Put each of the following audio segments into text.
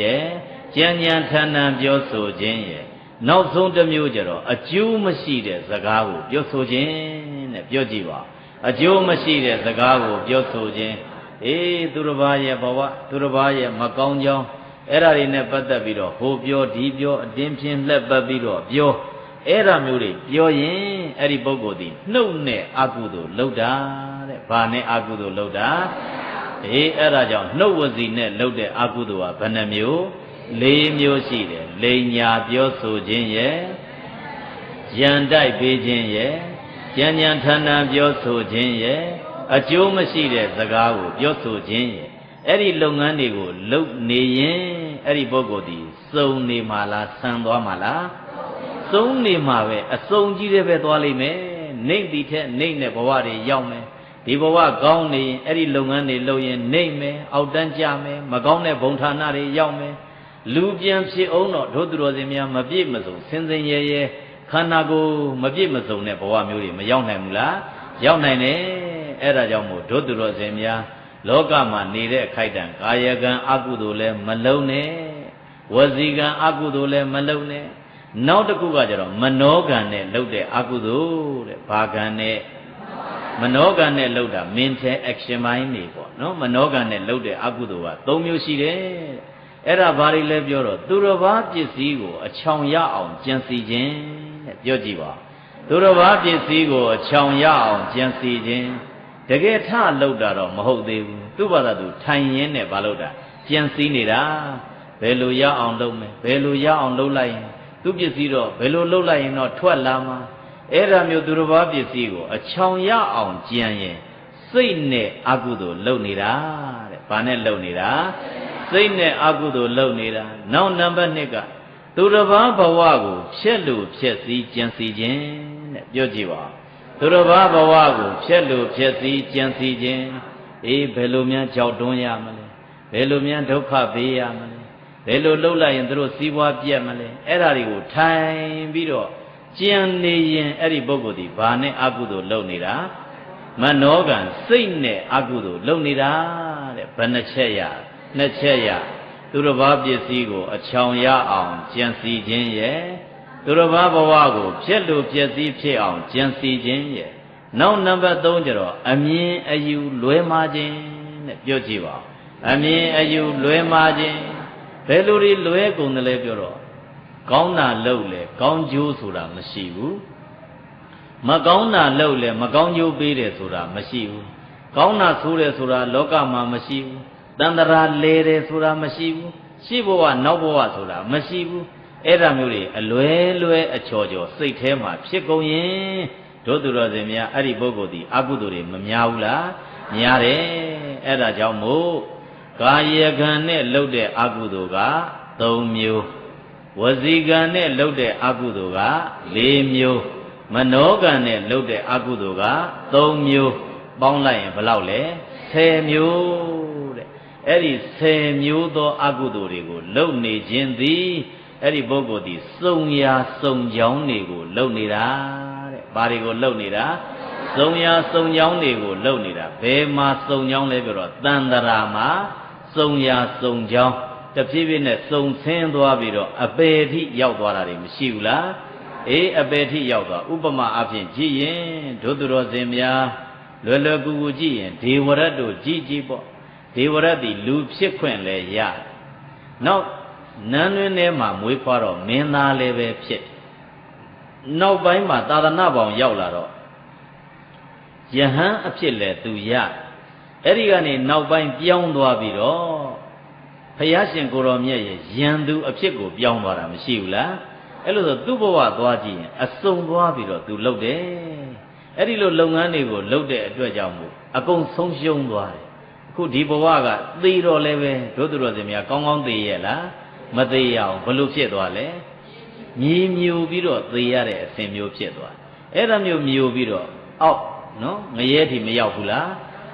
ရဲ့ကြံကြံထန်ထန်ပြောဆိုခြင်းရဲ့နောက်ဆုံးတစ်မျိုးကျတော့အကျိုးမရှိတဲ့စကားကိုပြောဆိုခြင်းတဲ့ပြောကြည့်ပါအကျိုးမရှိတဲ့စကားကိုပြောဆိုခြင်းအေးသူတစ်ပါးရဲ့ဘဝသူတစ်ပါးရဲ့မကောင်းကြောင်းအဲ့ဒါတွေနဲ့ပတ်သက်ပြီးတော့ဟိုပြောဒီပြောအတင်းဖြင်းလှက်ပတ်ပြီးတော့ပြောအဲ့ဒါမျိုးတွေပြောရင်အဲ့ဒီပုဂ္ဂိုလ်ဒီနှုတ်နဲ့အကုသိုလ်လောက်တာတဲ့ဘာနဲ့အကုသိုလ်လောက်တာ အေးအဲ့ဒါကြောင့်နှုတ်ဝစီနဲ့လောက်တဲ့အကုသိုလ်ကဘယ်နှမျိုး၄မျိုးရှိတယ်လိန်ညာပြောဆိုခြင်းရဲ့ရန်တိုက်ပေးခြင်းရဲ့ကြံကြံထန်ထန်ပြောဆိုခြင်းရဲ့အကျိုးမရှိတဲ့စကားကိုပြောဆိုခြင်းရဲ့အဲ့ဒီလုပ်ငန်းတွေကိုလုပ်နေရင်အဲ့ဒီပုဂ္ဂိုလ်ဒီစုံနေမှာလားဆန်သွားမှာလားစုံနေမှာပဲအစုံကြီးတဲ့ပဲသွားလိမ့်မယ်နှိမ့်တီထက်နှိမ့်တဲ့ဘဝတွေရောက်မယ် ဒီဘဝကောင်းနေရင်အဲ့ဒီလုပ်ငန်းတွေလုပ်ရင်နှိမ့်မယ်အောက်တန်းကြမယ်မကောင်းတဲ့ဘုံဌာနတွေရောက်မယ်လူပြန်ဖြစ်အောင်တော့ဒုသူတော်စင်များမပြည့်မစုံစင်စင်ရဲရဲခန္ဓာကိုယ်မပြည့်မစုံတဲ့ဘဝမျိုးတွေမရောက်နိုင်ဘူးလားရောက်နိုင်တယ်အဲ့ဒါကြောင့်မို့ဒုသူတော်စင်များလောကမှာနေတဲ့အခိုက်အတန့်ကာယကံအကုသိုလ်လည်းမလုံးနဲ့ဝစီကံအကုသိုလ်လည်းမလုံးနဲ့နောက်တစ်ခုကကျတော့မနောကံနဲ့လှုပ်တဲ့အကုသိုလ်တဲ့ဘာကံနဲ့ မနောကံနဲ့လှုပ်တာ mental action mind နေပေါ့နော်မနောကံနဲ့လှုပ်တဲ့အကုသိုလ်က၃မျိုးရှိတယ်အဲ့ဒါဘာတွေလဲပြောတော့သူတော်ဘာပစ္စည်းကိုအချောင်ရအောင်ကြံစီခြင်းတဲ့ပြောကြည့်ပါသူတော်ဘာပစ္စည်းကိုအချောင်ရအောင်ကြံစီခြင်းတကယ်ထလှုပ်တာတော့မဟုတ်သေးဘူးသူ့ဘာသာသူထိုင်ရင်းနဲ့ဘာလုပ်တာကြံစည်နေတာဘယ်လိုရအောင်လုပ်မယ်ဘယ်လိုရအောင်လုပ်လိုက်ရင်သူ့ပစ္စည်းတော့ဘယ်လိုလုပ်လိုက်ရင်တော့ထွက်လာမှာ အဲ့ဒါမျိုးသူတစ်ပါးပစ္စည်းကိုအချောင်ရအောင်ကြံရင်စိတ်နဲ့အကုသိုလ်လုပ်နေတာတဲ့ဘာနဲ့လုပ်နေတာစိတ်နဲ့အကုသိုလ်လုပ်နေတာနောက်နံပါတ်2ကသူတစ်ပါးဘဝကိုဖြက်လို့ဖြက်စည်းကြံစည်ခြင်းတဲ့ပြောကြည့်ပါသူတစ်ပါးဘဝကိုဖြက်လို့ဖြက်စည်းကြံစည်ခြင်းအေးဘယ်လိုများကြောက်တွန်းရမလဲဘယ်လိုများဒုက္ခပေးရမလဲဘယ်လိုလှုပ်လိုက်ရင်တို့စီးပွားပြတ်မလဲအဲ့ဒါတွေကိုထိုင်ပြီးတော့ ကြံနေရင်အဲ့ဒီပုဂ္ဂိုလ်ဒီဘာနဲ့အကုသိုလ်လုပ်နေတာမနောကံစိတ်နဲ့အကုသိုလ်လုပ်နေတာတဲ့ဘယ်နှချက်ရနှစ်ချက်ရသူတစ်ပါးပစ္စည်းကိုအချောင်ရအောင်ကြံစီခြင်းရဲ့သူတစ်ပါးဘဝကိုဖြက်လို့ပျက်စီးဖြစ်အောင်ကြံစီခြင်းရဲ့နောက်နံပါတ်3ကျတော့အမြင်အယူလွဲမှားခြင်းတဲ့ပြောကြည့်ပါအမြင်အယူလွဲမှားခြင်းဘယ်လိုတွေလွဲကုန်တယ်လဲပြောတော့ ကောင်းတာလုပ်လေကောင်းကျိုးဆိုတာမရှိဘူးမကောင်းတာလုပ်လေမကောင်းကျိုးပေးတယ်ဆိုတာမရှိဘူးကောင်းတာဆိုးတယ်ဆိုတာလောကမှာမရှိဘူးတန်တရာလဲတယ်ဆိုတာမရှိဘူးရှိဘဝနောက်ဘဝဆိုတာမရှိဘူးအဲ့ဒါမျိုးတွေအလွဲလွဲအချော်ချော်စိတ်ထဲမှာဖြစ်ကုန်ရင်တို့သူတော်စင်များအဲ့ဒီပုဂ္ဂိုလ်ဒီအကုသိုလ်တွေမများဘူးလားများတယ်အဲ့ဒါကြောင့်မို့ကာယကံနဲ့လှုပ်တဲ့အကုသိုလ်က၃မျိုး ဝစီကံနဲ့လှုပ်တဲ့အကုသိုလ်က၄မျိုးမနောကံနဲ့လှုပ်တဲ့အကုသိုလ်က၃မျိုးပေါင်းလိုက်ရင်ဘယ်လောက်လဲ10မျိုးတဲ့အဲ့ဒီ10မျိုးသောအကုသိုလ်တွေကိုလှုပ်နေခြင်းသည်အဲ့ဒီပုဂ္ဂိုလ်ဒီစုံရာစုံကြောင်းတွေကိုလှုပ်နေတာတဲ့ဘာတွေကိုလှုပ်နေတာစုံရာစုံကြောင်းတွေကိုလှုပ်နေတာဘယ်မှာစုံကြောင်းလဲပြောတော့တန်တရာမှာစုံရာစုံကြောင်း တဖြည်းဖြည်းနဲ့စုံဆင်းသွားပြီးတော့အပေထိရောက်သွားတာတွေမရှိဘူးလားအေးအပေထိရောက်သွားဥပမာအဖြစ်ကြည့်ရင်ဒုသူတော်စင်များလွယ်လွယ်ကူကူကြည့်ရင်ဒေဝရတ်တို့ကြည့်ကြည့်ပေါ့ဒေဝရတ်ဒီလူဖြစ်ခွင့်လဲရနောက်နန်းတွင်ထဲမှာမွေးဖွားတော့မင်းသားလည်းပဲဖြစ်နောက်ပိုင်းမှာသာသနာပေါင်းရောက်လာတော့ယဟန်အဖြစ်လဲသူရအဲ့ဒီကနေနောက်ပိုင်းပြောင်းသွားပြီးတော့ ဖယားရှင်ကိုတော်မြတ်ရဲ့ယံသူအဖြစ်ကိုပြောင်းသွားတာမရှိဘူးလားအဲ့လိုဆိုသူ့ဘဝသွားကြည့်ရင်အစုံသွားပြီးတော့သူလှုပ်တယ်အဲ့ဒီလိုလုပ်ငန်းတွေကိုလှုပ်တဲ့အတွက်ကြောင့်မို့အကုန်ဆုံးရှုံးသွားတယ်အခုဒီဘဝကသေတော့လည်းပဲဒုသူတော်စင်များကောင်းကောင်းသေရဲ့လားမသေးရအောင်ဘလို့ဖြစ်သွားလဲမြေမြူပြီးတော့သေရတဲ့အစဉ်မျိုးဖြစ်သွားအဲ့ဒါမျိုးမြူပြီးတော့အောက်နော်ငရဲထိမရောက်ဘူးလား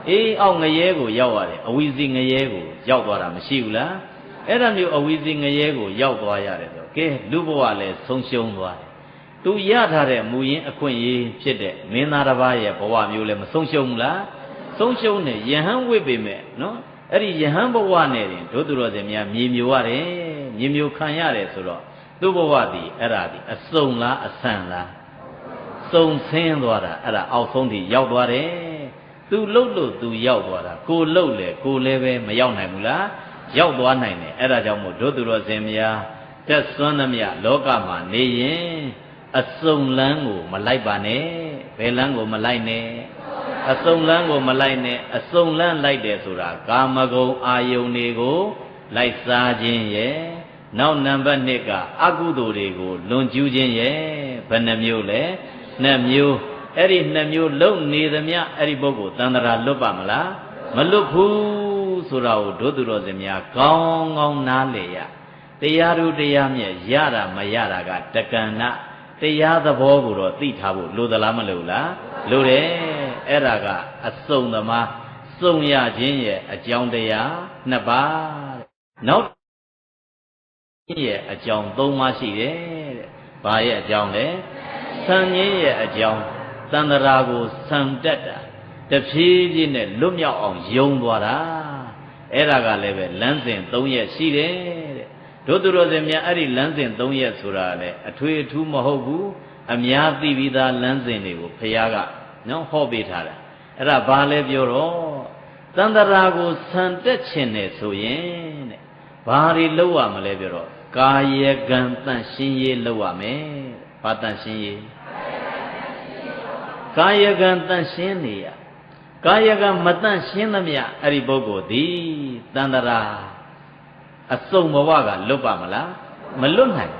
အေးအောက်ငရဲကိုရောက်ရတယ်အဝီစီငရဲကိုရောက်သွားတာမရှိဘူးလားအဲ့ဒါမျိုးအဝီစီငရဲကိုရောက်သွားရတယ်ဆိုကဲလူဘဝလည်းဆုံးရှုံးသွားတယ်သူရထားတဲ့မူရင်းအခွင့်အရေးဖြစ်တဲ့မင်းသားတစ်ပါးရဲ့ဘဝမျိုးလည်းမဆုံးရှုံးဘူးလားဆုံးရှုံးတယ်ယဟန်ဝိပေမဲ့နော်အဲ့ဒီယဟန်ဘဝနဲ့တင်ဒုသူတော်စင်များမြေမျိုးရတယ်မြေမျိုးခံရတယ်ဆိုတော့သူ့ဘဝသည်အဲ့ဒါသည်အစုံလားအဆန်လားစုံဆင်းသွားတာအဲ့ဒါအောက်ဆုံးထိရောက်သွားတယ် သူလှုပ်လို့သူရောက်သွားတာကိုလှုပ်လေကိုလည်းပဲမရောက်နိုင်ဘူးလားရောက်သွားနိုင်တယ်အဲ့ဒါကြောင့်မို့ဒုသူတော်စင်များတက်စွမ်းသမျှလောကမှာနေရင်အစုံလန်းကိုမလိုက်ပါနဲ့ဘယ်လန်းကိုမလိုက်နဲ့အစုံလန်းကိုမလိုက်နဲ့အစုံလန်းလိုက်တယ်ဆိုတာကာမဂုဏ်အာယုန်တွေကိုလိုက်စားခြင်းရဲ့နောက်နံပါတ်1ကအကုသိုလ်တွေကိုလွန်ကျူးခြင်းရဲ့ဘယ်နှမျိုးလဲနှစ်မျိုး အဲ့ဒီနှစ်မျိုးလုံနေသမျှအဲ့ဒီပုဂ္ဂိုလ်တန်တရာလွတ်ပါမလားမလွတ်ဘူးဆိုတာကိုဒုသူတော်စင်များကောင်းကောင်းနားလေရတရားတို့တရားမြတ်ရတာမရတာကတက္ကဏတရားသဘောကိုတော့သိထားဖို့လိုသလားမလိုလားလိုတယ်အဲ့ဒါကအစုံသမားစုံရခြင်းရဲ့အကြောင်းတရားနှစ်ပါးနောက်ရဲ့အကြောင်း၃ပါးရှိတယ်တဲ့။ဘာရဲ့အကြောင်းလဲ။ဆံငင်းရဲ့အကြောင်း တန္တရာကိုဆံတက်တာတဖြည်းဖြည်းနဲ့လွတ်မြောက်အောင်ယုံသွားတာ။အဲ့ဒါကလည်းပဲလမ်းစဉ်၃ရက်ရှိတယ်တဲ့။တို့သူတော်စင်များအဲ့ဒီလမ်းစဉ်၃ရက်ဆိုတာလေအထွေအထူးမဟုတ်ဘူး။အများသိပြီးသားလမ်းစဉ်တွေကိုဖခင်ကနော်ဟောပေးထားတာ။အဲ့ဒါဘာလဲပြောတော့တန္တရာကိုဆံတက်ခြင်းနဲ့ဆိုရင်တဲ့။ဘာတွေလုပ်ရမလဲပြောတော့ကာယကံတန့်ရှင်းရေးလုပ်ရမယ်။ဘာတန့်ရှင်းရေး ကာယကံတန့်ရှင်းနေရကာယကံမတန့်ရှင်းသမျှအဲ့ဒီပုဂ္ဂိုလ်သည်တန္တရာအစုံဘဝကလွတ်ပါမလားမလွတ်နိုင်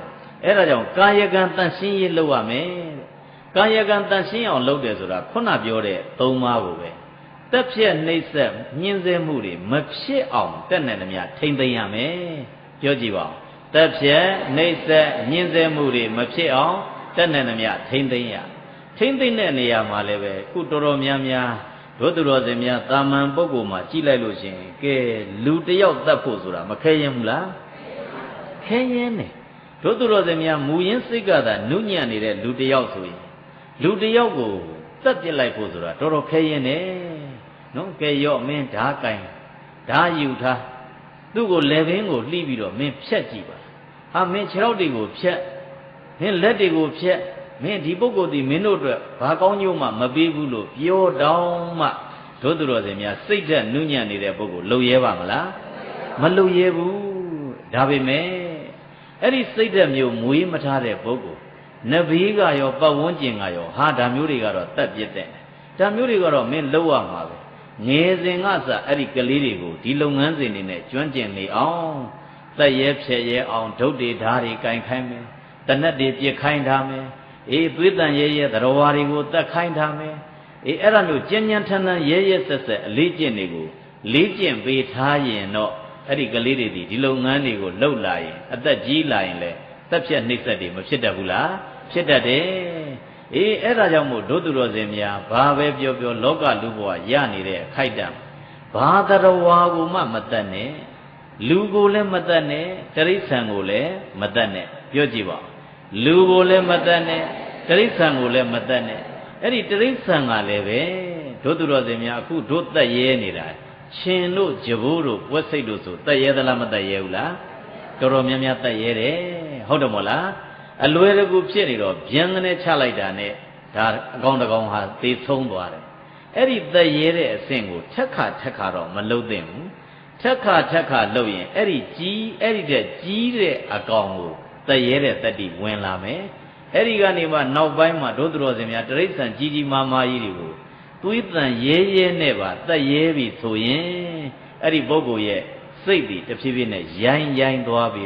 အဲ့ဒါကြောင့်ကာယကံတန့်ရှင်းရေးလုပ်ရမယ်ကာယကံတန့်ရှင်းအောင်လုပ်တယ်ဆိုတာခုနပြောတဲ့သုံးပါးကိုပဲတက်ဖြက်နှိမ့်ဆက်ညှင်းဆဲမှုတွေမဖြစ်အောင်တက်နေသမျှထိမ့်သိမ်းရမယ်ပြောကြည့်ပါဦးတက်ဖြက်နှိမ့်ဆက်ညှင်းဆဲမှုတွေမဖြစ်အောင်တက်နေသမျှထိမ့်သိမ်းရ ထိမ့်သိမ်းတဲ့နေရာမှာလည်းပဲခုတော်တော်များများဒုသူတော်စင်များတာမန်ပုဂ္ဂိုလ်မှာကြည့်လိုက်လို့ရှင်ကဲလူတယောက်တတ်ဖို့ဆိုတာမခဲရင်ဘူးလားခဲရင်နေဒုသူတော်စင်များမူရင်းစိတ်ကသာနုညံ့နေတဲ့လူတယောက်ဆိုရင်လူတယောက်ကိုတတ်ပြစ်လိုက်ဖို့ဆိုတာတော်တော်ခဲရင်နေနော်ကဲရော့မင်းဓာကင်ဓာယူထားသူ့ကိုလေဘင်းကိုလှီးပြီးတော့မင်းဖြတ်ကြည့်ပါဟာမင်းခြေထောက်တွေကိုဖြတ်မင်းလက်တွေကိုဖြတ် မင်းဒီပုဂ္ဂိုလ်ဒီမင်းတို့အတွက်ဘာကောင်းကျိုးမှမပေးဘူးလို့ပြောတောင်းမှဒုသူတော်စင်များစိတ်ဓာတ်နုညံ့နေတဲ့ပုဂ္ဂိုလ်လုံရဲပါမလားမလုံရဲဘူးဒါပေမဲ့အဲ့ဒီစိတ်ဓာတ်မျိုးမွေးမထားတဲ့ပုဂ္ဂိုလ်နဗီးကရောပတ်ဝန်းကျင်ကရောဟာဒါမျိုးတွေကတော့တတ်ပြစ်တဲ့ဒါမျိုးတွေကတော့မင်းလောက်ရမှာပဲငယ်စဉ်ကစအဲ့ဒီကလေးတွေကိုဒီလုပ်ငန်းစဉ်တွေနဲ့ကျွမ်းကျင်နေအောင်သက်ရဲဖြဲရဲအောင်ဒုတ်တွေဓာတ်တွေကင်ခိုင်းမယ်တနတ်တွေပြစ်ခိုင်းထားမယ် အေးသွေးတန်ရဲရဲသရဝါတွေကိုတတ်ခိုင်းထားမယ်အေးအဲ့ဒါမျိုးကြင်ကြံထန်ထန်ရဲရဲဆက်ဆက်အလေးကျင့်တွေကိုလေးကျင့်ပေးထားရင်တော့အဲ့ဒီကလေးတွေဒီဒီလုပ်ငန်းတွေကိုလှုပ်လာရင်အသက်ကြီးလာရင်လည်းသက်ဖြတ်နှိမ့်ဆက်တွေမဖြစ်တတ်ဘူးလားဖြစ်တတ်တယ်အေးအဲ့ဒါကြောင့်မို့ဒုသူတော်စင်များဘာပဲပြောပြောလောကလူဘဝရနေတဲ့အခိုက်တံဘာတရဝါကိုမှမတတ်နဲ့လူကိုလည်းမတတ်နဲ့တရိษံကိုလည်းမတတ်နဲ့ပြောကြည့်ပါ လူကိုလည်းမတတ်နဲ့တရိษံကိုလည်းမတတ်နဲ့အဲ့ဒီတရိษံကလည်းပဲဒုသူတော်စင်များအခုဒုသက်ရဲနေတာရှင်တို့ကြဘိုးတို့ပွက်စိတ်တို့ဆိုသက်ရဲသလားမသက်ရဲဘူးလားတော်တော်များများသက်ရဲတယ်ဟုတ်တယ်မို့လားအလွယ်တကူဖြစ်နေတော့ဗျံကနေချလိုက်တာနဲ့ဒါအကောင်တကောင်ဟာသေဆုံးသွားတယ်အဲ့ဒီသက်ရဲတဲ့အဆင့်ကိုထက်ခါထက်ခါတော့မလုံသင့်ဘူးထက်ခါထက်ခါလုံရင်အဲ့ဒီကြီးအဲ့ဒီတဲ့ကြီးတဲ့အကောင်ကို သက်ရဲတဲ့တတ္တိဝင်လာမယ်အဲ့ဒီကနေမှနောက်ပိုင်းမှာဒုသရောစင်များတရိษံကြီးကြီးမားမားကြီးတွေကိုသွေးတန်ရဲရဲနဲ့ပါသက်ရဲပြီဆိုရင်အဲ့ဒီပုဂ္ဂိုလ်ရဲ့စိတ်ဒီတဖြည်းဖြည်းနဲ့ရိုင်းရိုင်းသွားပြီ